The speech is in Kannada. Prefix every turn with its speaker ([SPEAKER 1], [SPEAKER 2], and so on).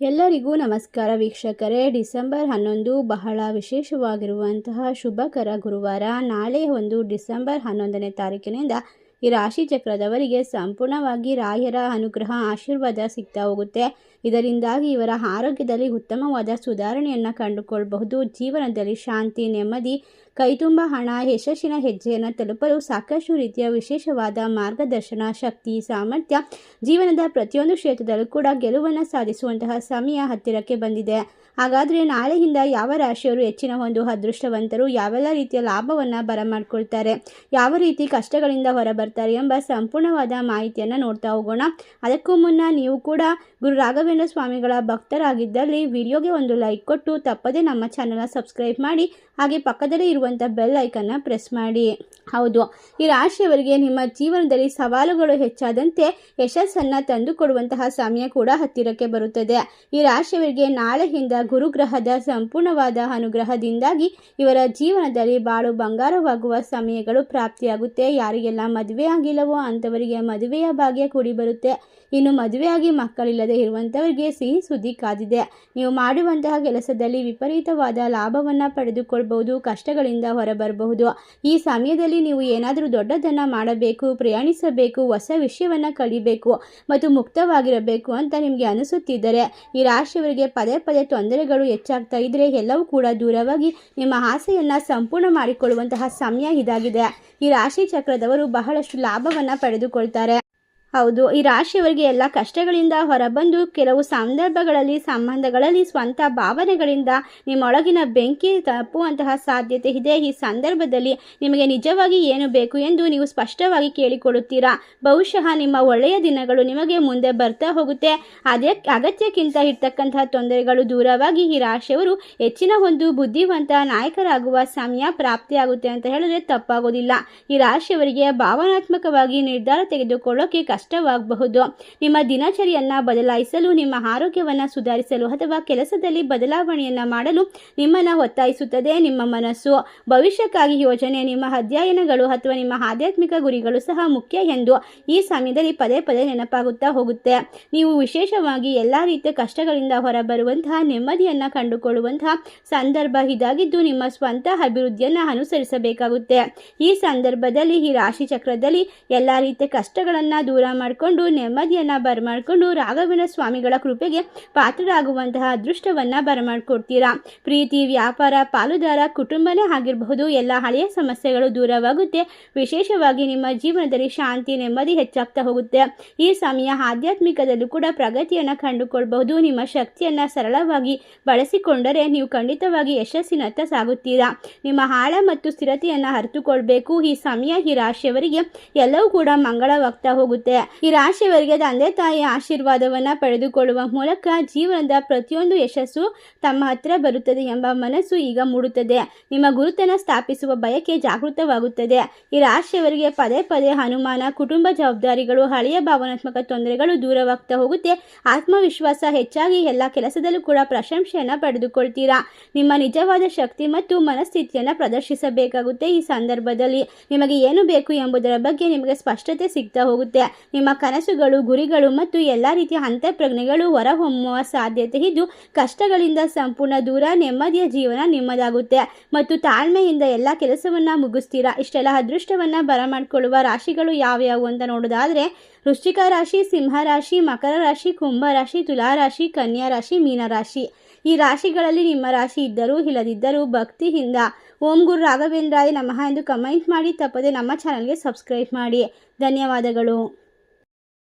[SPEAKER 1] ಎಲ್ಲರಿಗೂ ನಮಸ್ಕಾರ ವೀಕ್ಷಕರೇ. ಡಿಸೆಂಬರ್ ಹನ್ನೊಂದು ಬಹಳ ವಿಶೇಷವಾಗಿರುವಂತಹ ಶುಭಕರ ಗುರುವಾರ. ನಾಳೆ ಒಂದು ಡಿಸೆಂಬರ್ ಹನ್ನೊಂದನೇ ತಾರೀಕಿನಿಂದ ಈ ರಾಶಿ ಚಕ್ರದವರಿಗೆ ಸಂಪೂರ್ಣವಾಗಿ ರಾಯರ ಅನುಗ್ರಹ, ಆಶೀರ್ವಾದ ಸಿಗ್ತಾ ಹೋಗುತ್ತೆ. ಇದರಿಂದಾಗಿ ಇವರ ಆರೋಗ್ಯದಲ್ಲಿ ಉತ್ತಮವಾದ ಸುಧಾರಣೆಯನ್ನು ಕಂಡುಕೊಳ್ಳಬಹುದು ಜೀವನದಲ್ಲಿ ಶಾಂತಿ, ನೆಮ್ಮದಿ ಕೈತುಂಬ ಹಣ, ಯಶಸ್ಸಿನ ಹೆಜ್ಜೆಯನ್ನು ತಲುಪಲು ಸಾಕಷ್ಟು ರೀತಿಯ ವಿಶೇಷವಾದ ಮಾರ್ಗದರ್ಶನ, ಶಕ್ತಿ, ಸಾಮರ್ಥ್ಯ ಜೀವನದ ಪ್ರತಿಯೊಂದು ಕ್ಷೇತ್ರದಲ್ಲೂ ಕೂಡ ಗೆಲುವನ್ನು ಸಾಧಿಸುವಂತಹ ಸಮಯ ಹತ್ತಿರಕ್ಕೆ ಬಂದಿದೆ. ಹಾಗಾದರೆ ನಾಳೆಯಿಂದ ಯಾವ ರಾಶಿಯವರು ಹೆಚ್ಚಿನ ಒಂದು ಅದೃಷ್ಟವಂತರು, ಯಾವೆಲ್ಲ ರೀತಿಯ ಲಾಭವನ್ನು ಬರಮಾಡ್ಕೊಳ್ತಾರೆ, ಯಾವ ರೀತಿ ಕಷ್ಟಗಳಿಂದ ಹೊರಬರ್ತಾರೆ ಎಂಬ ಸಂಪೂರ್ಣವಾದ ಮಾಹಿತಿಯನ್ನು ನೋಡ್ತಾ ಹೋಗೋಣ. ಅದಕ್ಕೂ ಮುನ್ನ ನೀವು ಕೂಡ ಗುರು ರಾಘವೇಂದ್ರ ಸ್ವಾಮಿಗಳ ಭಕ್ತರಾಗಿದ್ದಲ್ಲಿ ವಿಡಿಯೋಗೆ ಒಂದು ಲೈಕ್ ಕೊಟ್ಟು ತಪ್ಪದೇ ನಮ್ಮ ಚಾನಲ್ನ ಸಬ್ಸ್ಕ್ರೈಬ್ ಮಾಡಿ, ಹಾಗೆ ಪಕ್ಕದಲ್ಲೇ ಇರುವಂಥ ಬೆಲ್ ಐಕನ್ನ ಪ್ರೆಸ್ ಮಾಡಿ. ಹೌದು, ಈ ರಾಶಿಯವರಿಗೆ ನಿಮ್ಮ ಜೀವನದಲ್ಲಿ ಸವಾಲುಗಳು ಹೆಚ್ಚಾದಂತೆ ಯಶಸ್ಸನ್ನು ತಂದುಕೊಡುವಂತಹ ಸಮಯ ಕೂಡ ಹತ್ತಿರಕ್ಕೆ ಬರುತ್ತದೆ. ಈ ರಾಶಿಯವರಿಗೆ ನಾಳೆಯಿಂದ ಗುರುಗ್ರಹದ ಸಂಪೂರ್ಣವಾದ ಅನುಗ್ರಹದಿಂದಾಗಿ ಇವರ ಜೀವನದಲ್ಲಿ ಬಾಳು ಬಂಗಾರವಾಗುವ ಸಮಯಗಳು ಪ್ರಾಪ್ತಿಯಾಗುತ್ತೆ. ಯಾರಿಗೆಲ್ಲ ಮದುವೆ ಆಗಿಲ್ಲವೋ ಅಂಥವರಿಗೆ ಮದುವೆಯ ಭಾಗ್ಯ ಕೂಡಿ ಬರುತ್ತೆ. ಇನ್ನು ಮದುವೆಯಾಗಿ ಮಕ್ಕಳಿಲ್ಲದೆ ಇರುವಂಥವರಿಗೆ ಸಿಹಿ ಸುದ್ದಿ ಕಾದಿದೆ. ನೀವು ಮಾಡುವಂತಹ ಕೆಲಸದಲ್ಲಿ ವಿಪರೀತವಾದ ಲಾಭವನ್ನು ಪಡೆದುಕೊಳ್ಬಹುದು, ಕಷ್ಟಗಳಿಂದ ಹೊರಬರಬಹುದು. ಈ ಸಮಯದಲ್ಲಿ ನೀವು ಏನಾದರೂ ದೊಡ್ಡದನ್ನು ಮಾಡಬೇಕು, ಪ್ರಯಾಣಿಸಬೇಕು, ಹೊಸ ವಿಷಯವನ್ನು ಕಲಿಬೇಕು ಮತ್ತು ಮುಕ್ತವಾಗಿರಬೇಕು ಅಂತ ನಿಮಗೆ ಅನಿಸುತ್ತಿದ್ದರೆ, ಈ ರಾಶಿಯವರಿಗೆ ಪದೇ ಪದೇ ತೊಂದರೆಗಳು ಹೆಚ್ಚಾಗ್ತಾ ಇದ್ದರೆ ಎಲ್ಲವೂ ಕೂಡ ದೂರವಾಗಿ ನಿಮ್ಮ ಆಸೆಯನ್ನು ಸಂಪೂರ್ಣ ಮಾಡಿಕೊಳ್ಳುವಂತಹ ಸಮಯ ಇದಾಗಿದೆ. ಈ ರಾಶಿ ಚಕ್ರದವರು ಬಹಳಷ್ಟು ಲಾಭವನ್ನು ಪಡೆದುಕೊಳ್ತಾರೆ. ಹೌದು, ಈ ರಾಶಿಯವರಿಗೆ ಎಲ್ಲ ಕಷ್ಟಗಳಿಂದ ಹೊರಬಂದು ಕೆಲವು ಸಂದರ್ಭಗಳಲ್ಲಿ, ಸಂಬಂಧಗಳಲ್ಲಿ ಸ್ವಂತ ಭಾವನೆಗಳಿಂದ ನಿಮ್ಮೊಳಗಿನ ಬೆಂಕಿ ತಪ್ಪುವಂತಹ ಸಾಧ್ಯತೆ ಇದೆ. ಈ ಸಂದರ್ಭದಲ್ಲಿ ನಿಮಗೆ ನಿಜವಾಗಿ ಏನು ಬೇಕು ಎಂದು ನೀವು ಸ್ಪಷ್ಟವಾಗಿ ಕೇಳಿಕೊಳ್ಳುತ್ತೀರಾ? ಬಹುಶಃ ನಿಮ್ಮ ಒಳ್ಳೆಯ ದಿನಗಳು ನಿಮಗೆ ಮುಂದೆ ಬರ್ತಾ ಹೋಗುತ್ತೆ. ಅದೇ ಅಗತ್ಯಕ್ಕಿಂತ ಇರ್ತಕ್ಕಂತಹ ತೊಂದರೆಗಳು ದೂರವಾಗಿ ಈ ರಾಶಿಯವರು ಹೆಚ್ಚಿನ ಒಂದು ಬುದ್ಧಿವಂತ ನಾಯಕರಾಗುವ ಸಮಯ ಪ್ರಾಪ್ತಿಯಾಗುತ್ತೆ ಅಂತ ಹೇಳಿದ್ರೆ ತಪ್ಪಾಗೋದಿಲ್ಲ. ಈ ರಾಶಿಯವರಿಗೆ ಭಾವನಾತ್ಮಕವಾಗಿ ನಿರ್ಧಾರ ತೆಗೆದುಕೊಳ್ಳೋಕೆ ಕಷ್ಟವಾಗಬಹುದು. ನಿಮ್ಮ ದಿನಚರಿಯನ್ನು ಬದಲಾಯಿಸಲು, ನಿಮ್ಮ ಆರೋಗ್ಯವನ್ನು ಸುಧಾರಿಸಲು ಅಥವಾ ಕೆಲಸದಲ್ಲಿ ಬದಲಾವಣೆಯನ್ನು ಮಾಡಲು ನಿಮ್ಮನ್ನು ಒತ್ತಾಯಿಸುತ್ತದೆ. ನಿಮ್ಮ ಮನಸ್ಸು, ಭವಿಷ್ಯಕ್ಕಾಗಿ ಯೋಜನೆ, ನಿಮ್ಮ ಅಧ್ಯಯನಗಳು ಅಥವಾ ನಿಮ್ಮ ಆಧ್ಯಾತ್ಮಿಕ ಗುರಿಗಳು ಸಹ ಮುಖ್ಯ ಎಂದು ಈ ಸಮಯದಲ್ಲಿ ಪದೇ ಪದೇ ನೆನಪಾಗುತ್ತಾ ಹೋಗುತ್ತೆ. ನೀವು ವಿಶೇಷವಾಗಿ ಎಲ್ಲ ರೀತಿಯ ಕಷ್ಟಗಳಿಂದ ಹೊರಬರುವಂತಹ, ನೆಮ್ಮದಿಯನ್ನು ಕಂಡುಕೊಳ್ಳುವಂತಹ ಸಂದರ್ಭ ಇದಾಗಿದ್ದು, ನಿಮ್ಮ ಸ್ವಂತ ಅಭಿವೃದ್ಧಿಯನ್ನು ಅನುಸರಿಸಬೇಕಾಗುತ್ತೆ. ಈ ಸಂದರ್ಭದಲ್ಲಿ, ಈ ರಾಶಿ ಚಕ್ರದಲ್ಲಿ ಎಲ್ಲ ರೀತಿಯ ಕಷ್ಟಗಳನ್ನು ದೂರ ಮಾಡಿಕೊಂಡು, ನೆಮ್ಮದಿಯನ್ನು ಬರಮಾಡಿಕೊಂಡು, ರಾಘವೇಂದ್ರ ಸ್ವಾಮಿಗಳ ಕೃಪೆಗೆ ಪಾತ್ರರಾಗುವಂತಹ ಅದೃಷ್ಟವನ್ನು ಬರಮಾಡ್ಕೊಡ್ತೀರಾ? ಪ್ರೀತಿ, ವ್ಯಾಪಾರ, ಪಾಲುದಾರ, ಕುಟುಂಬನೇ ಆಗಿರಬಹುದು, ಎಲ್ಲ ಹಳೆಯ ಸಮಸ್ಯೆಗಳು ದೂರವಾಗುತ್ತೆ. ವಿಶೇಷವಾಗಿ ನಿಮ್ಮ ಜೀವನದಲ್ಲಿ ಶಾಂತಿ, ನೆಮ್ಮದಿ ಹೆಚ್ಚಾಗ್ತಾ ಹೋಗುತ್ತೆ. ಈ ಸಮಯ ಆಧ್ಯಾತ್ಮಿಕದಲ್ಲೂ ಕೂಡ ಪ್ರಗತಿಯನ್ನು ಕಂಡುಕೊಳ್ಬಹುದು. ನಿಮ್ಮ ಶಕ್ತಿಯನ್ನು ಸರಳವಾಗಿ ಬಳಸಿಕೊಂಡರೆ ನೀವು ಖಂಡಿತವಾಗಿ ಯಶಸ್ಸಿನತ್ತ ಸಾಗುತ್ತೀರಾ? ನಿಮ್ಮ ಆಳ ಮತ್ತು ಸ್ಥಿರತೆಯನ್ನು ಅರಿತುಕೊಳ್ಬೇಕು. ಈ ಸಮಯ, ಈ ರಾಶಿಯವರಿಗೆ ಎಲ್ಲವೂ ಕೂಡ ಮಂಗಳವಾಗ್ತಾ ಹೋಗುತ್ತೆ. ಈ ರಾಶಿಯವರಿಗೆ ತಂದೆ ತಾಯಿಯ ಆಶೀರ್ವಾದವನ್ನು ಪಡೆದುಕೊಳ್ಳುವ ಮೂಲಕ ಜೀವನದ ಪ್ರತಿಯೊಂದು ಯಶಸ್ಸು ತಮ್ಮ ಹತ್ರ ಬರುತ್ತದೆ ಎಂಬ ಮನಸ್ಸು ಈಗ ಮೂಡುತ್ತದೆ. ನಿಮ್ಮ ಗುರುತನ್ನು ಸ್ಥಾಪಿಸುವ ಬಯಕೆ ಜಾಗೃತವಾಗುತ್ತದೆ. ಈ ರಾಶಿಯವರಿಗೆ ಪದೇ ಪದೇ ಹನುಮಾನ ಕುಟುಂಬ ಜವಾಬ್ದಾರಿಗಳು, ಹಳೆಯ ಭಾವನಾತ್ಮಕ ತೊಂದರೆಗಳು ದೂರವಾಗ್ತಾ ಹೋಗುತ್ತೆ. ಆತ್ಮವಿಶ್ವಾಸ ಹೆಚ್ಚಾಗಿ ಎಲ್ಲ ಕೆಲಸದಲ್ಲೂ ಕೂಡ ಪ್ರಶಂಸೆಯನ್ನು ಪಡೆದುಕೊಳ್ತೀರಾ? ನಿಮ್ಮ ನಿಜವಾದ ಶಕ್ತಿ ಮತ್ತು ಮನಸ್ಥಿತಿಯನ್ನು ಪ್ರದರ್ಶಿಸಬೇಕಾಗುತ್ತೆ ಈ ಸಂದರ್ಭದಲ್ಲಿ. ನಿಮಗೆ ಏನು ಬೇಕು ಎಂಬುದರ ಬಗ್ಗೆ ನಿಮಗೆ ಸ್ಪಷ್ಟತೆ ಸಿಗ್ತಾ ಹೋಗುತ್ತೆ. ನಿಮ್ಮ ಕನಸುಗಳು, ಗುರಿಗಳು ಮತ್ತು ಎಲ್ಲ ರೀತಿಯ ಅಂತಃಪ್ರಜ್ಞೆಗಳು ಹೊರಹೊಮ್ಮುವ ಸಾಧ್ಯತೆ ಇದ್ದು ಕಷ್ಟಗಳಿಂದ ಸಂಪೂರ್ಣ ದೂರ, ನೆಮ್ಮದಿಯ ಜೀವನ ನಿಮ್ಮದಾಗುತ್ತೆ. ಮತ್ತು ತಾಳ್ಮೆಯಿಂದ ಎಲ್ಲ ಕೆಲಸವನ್ನು ಮುಗಿಸ್ತೀರಾ? ಇಷ್ಟೆಲ್ಲ ಅದೃಷ್ಟವನ್ನು ಬರಮಾಡಿಕೊಳ್ಳುವ ರಾಶಿಗಳು ಯಾವ್ಯಾವು ಅಂತ ನೋಡೋದಾದರೆ, ವೃಶ್ಚಿಕ ರಾಶಿ, ಸಿಂಹ ರಾಶಿ, ಮಕರ ರಾಶಿ, ಕುಂಭ ರಾಶಿ, ತುಲಾ ರಾಶಿ, ಕನ್ಯಾ ರಾಶಿ ಮೀನರಾಶಿ ಈ ರಾಶಿಗಳಲ್ಲಿ ನಿಮ್ಮ ರಾಶಿ ಇದ್ದರೂ ಇಲ್ಲದಿದ್ದರೂ ಭಕ್ತಿಯಿಂದ. ಓಂ ಗುರು ರಾಘವೇಂದ್ರಾಯ ನಮಃ ಎಂದು ಕಮೆಂಟ್ ಮಾಡಿ, ತಪ್ಪದೆ ನಮ್ಮ ಚಾನಲ್ಗೆ ಸಬ್ಸ್ಕ್ರೈಬ್ ಮಾಡಿ. ಧನ್ಯವಾದಗಳು.